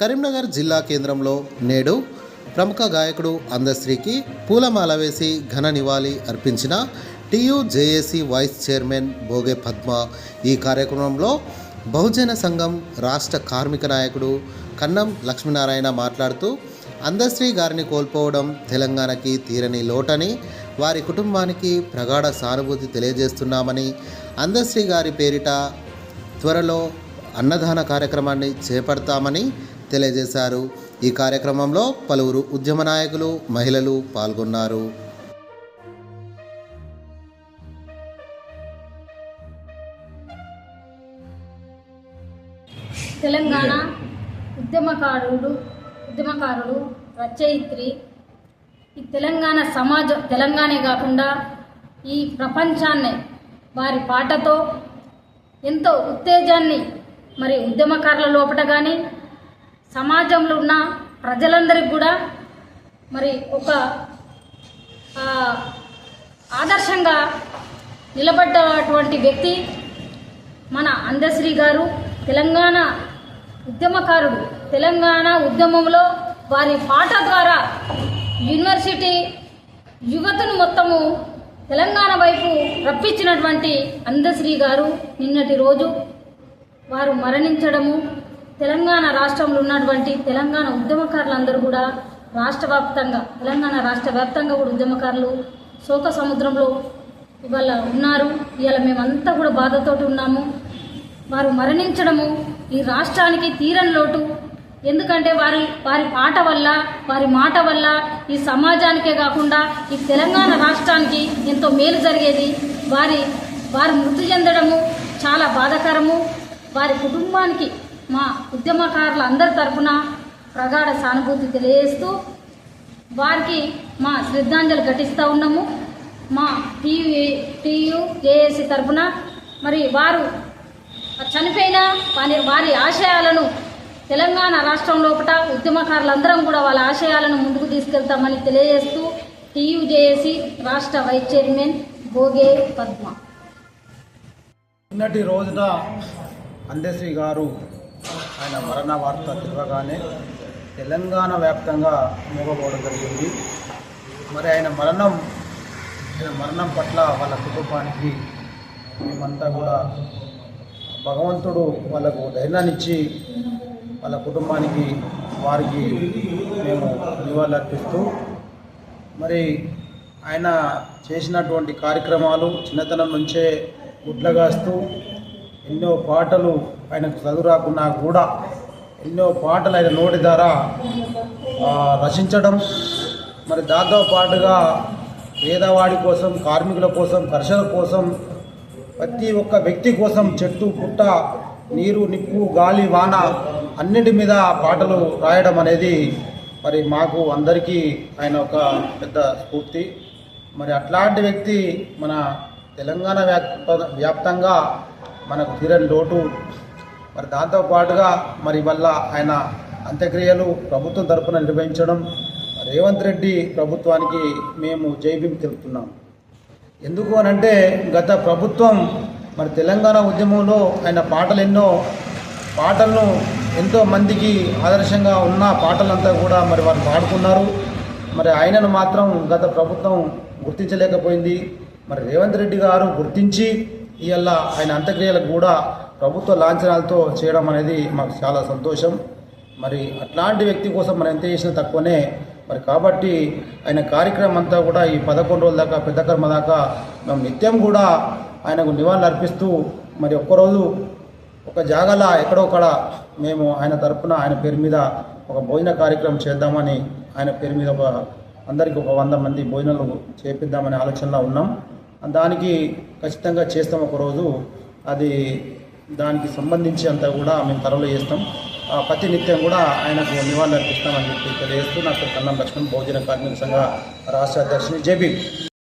కరీంనగర్ జిల్లా కేంద్రంలో నేడు ప్రముఖ గాయకుడు అందశ్రీకి పూలమాల వేసి ఘన నివాళి అర్పించిన TU JAC vice chairman Bhoge Padma. ఈ కార్యక్రమంలో బహుజన సంఘం రాష్ట్ర కార్మిక నాయకుడు కన్నం లక్ష్మీనారాయణ మాట్లాడుతూ అందశ్రీ గారిని కోల్పోవడం తెలంగాణకి తీరని లోటని వారి కుటుంబానికి ప్రగాఢ సానుభూతి తెలియజేస్తున్నామని అందశ్రీ గారి పేరిట త్వరలో అన్నదాన కార్యక్రమాన్ని చేపడతామని తెలియజేశారు. ఈ కార్యక్రమంలో పలువురు ఉద్యమ నాయకులు మహిళలు పాల్గొన్నారు. తెలంగాణ ఉద్యమకారుడు ఉద్యమకారుడు రచయిత్రి. ఈ తెలంగాణ సమాజం తెలంగాణే కాకుండా ఈ ప్రపంచాన్ని వారి పాటతో ఎంతో ఉత్తేజాన్ని మరి ఉద్యమకారుల లోపల కానీ సమాజంలో ఉన్న ప్రజలందరికీ కూడా మరి ఒక ఆదర్శంగా నిలబడ్డటువంటి వ్యక్తి మన అందశ్రీ గారు తెలంగాణ ఉద్యమకారుడు. తెలంగాణ ఉద్యమంలో వారి పాట ద్వారా యూనివర్సిటీ యువతను మొత్తము తెలంగాణ వైపు రప్పించినటువంటి అందశ్రీ గారు నిన్నటి రోజు వారు మరణించడము తెలంగాణ రాష్ట్రంలో ఉన్నటువంటి తెలంగాణ ఉద్యమకారులందరూ కూడా రాష్ట్ర వ్యాప్తంగా తెలంగాణ రాష్ట్ర వ్యాప్తంగా కూడా ఉద్యమకారులు శోక సముద్రంలో ఇవాళ ఉన్నారు. ఇవాళ మేమంతా కూడా బాధతోటి ఉన్నాము. వారు మరణించడము ఈ రాష్ట్రానికి తీరని లోటు. ఎందుకంటే వారి వారి పాట వల్ల వారి మాట వల్ల ఈ సమాజానికే కాకుండా ఈ తెలంగాణ రాష్ట్రానికి ఎంతో మేలు జరిగేది. వారి వారు మృతి చెందడము చాలా బాధాకరము. వారి కుటుంబానికి మా ఉద్యమకారుల అందరి తరపున ప్రగాఢ సానుభూతి తెలియజేస్తూ వారికి మా శ్రద్ధాంజలి ఘటిస్తూ ఉన్నాము. మా టీయూ టీయు తరఫున మరి వారు చనిపోయిన వారి వారి ఆశయాలను తెలంగాణ రాష్ట్రం లోపల ఉద్యమకారులందరం కూడా వాళ్ళ ఆశయాలను ముందుకు తీసుకెళ్తామని తెలియజేస్తూ టీయూజేఏసీ రాష్ట్ర వైస్ చైర్మన్ భోగే పద్మ. నిన్నటి రోజున అందశ్రీ గారు ఆయన మరణ వార్త తెలియగానే తెలంగాణ వ్యాప్తంగా మూగపోవడం జరిగింది. మరి ఆయన మరణం ఆయన మరణం పట్ల వాళ్ళ కుటుంబానికి మేమంతా కూడా భగవంతుడు వాళ్ళకు ధైర్యాన్ని ఇచ్చి వాళ్ళ కుటుంబానికి వారికి మేము నివాళులర్పిస్తూ మరి ఆయన చేసినటువంటి కార్యక్రమాలు చిన్నతనం నుంచే గుడ్లగాస్తూ ఎన్నో పాటలు ఆయనకు చదువు రాకున్నా కూడా ఎన్నో పాటలు ఆయన నోటి ద్వారా రచించడం. మరి దాంతో పాటుగా పేదవాడి కోసం కార్మికుల కోసం కర్షకుల కోసం ప్రతి ఒక్క వ్యక్తి కోసం చెట్టు పుట్ట నీరు నిప్పు గాలి వాన అన్నింటి మీద పాటలు రాయడం అనేది మరి మాకు అందరికీ ఆయన ఒక పెద్ద స్ఫూర్తి. మరి అట్లాంటి వ్యక్తి మన తెలంగాణ వ్యాప్త వ్యాప్తంగా మనకు తీరని లోటు. మరి దాంతో పాటుగా మరి వల్ల ఆయన అంత్యక్రియలు ప్రభుత్వం తరపున నిర్వహించడం. రేవంత్ రెడ్డి ప్రభుత్వానికి మేము జైబీం తెలుపుతున్నాం. ఎందుకు అని అంటే గత ప్రభుత్వం మరి తెలంగాణ ఉద్యమంలో ఆయన పాటలు ఎన్నో పాటలను ఎంతో మందికి ఆదర్శంగా ఉన్న పాటలంతా కూడా మరి వారు పాడుకున్నారు. మరి ఆయనను మాత్రం గత ప్రభుత్వం గుర్తించలేకపోయింది. మరి రేవంత్ రెడ్డి గారు గుర్తించి ఇవల్ల ఆయన అంత్యక్రియలకు కూడా ప్రభుత్వ లాంఛనాలతో చేయడం అనేది మాకు చాలా సంతోషం. మరి అట్లాంటి వ్యక్తి కోసం మనం ఎంత చేసినా తక్కువనే. మరి కాబట్టి ఆయన కార్యక్రమం అంతా కూడా ఈ పదకొండు రోజుల దాకా పెద్ద కర్మ దాకా మేము నిత్యం కూడా ఆయనకు నివాళులు అర్పిస్తూ మరి ఒక్కరోజు ఒక జాగాల ఎక్కడో ఒకడ మేము ఆయన తరపున ఆయన పేరు మీద ఒక భోజన కార్యక్రమం చేద్దామని ఆయన పేరు మీద ఒక అందరికీ ఒక వంద మంది భోజనాలు చేపిద్దామనే ఆలోచనలో ఉన్నాం. దానికి ఖచ్చితంగా చేస్తాం ఒకరోజు అది దానికి సంబంధించి అంతా కూడా మేము త్వరలో చేస్తాం. ఆ, ప్రతి నిత్యం కూడా ఆయనకు నివాళులు అర్పిస్తామని చెప్పి తెలియజేస్తూ నాకు కన్నం లక్ష్మణ్ భోజన కార్మిక సంఘ రాష్ట్ర అధ్యక్షుని జేబీ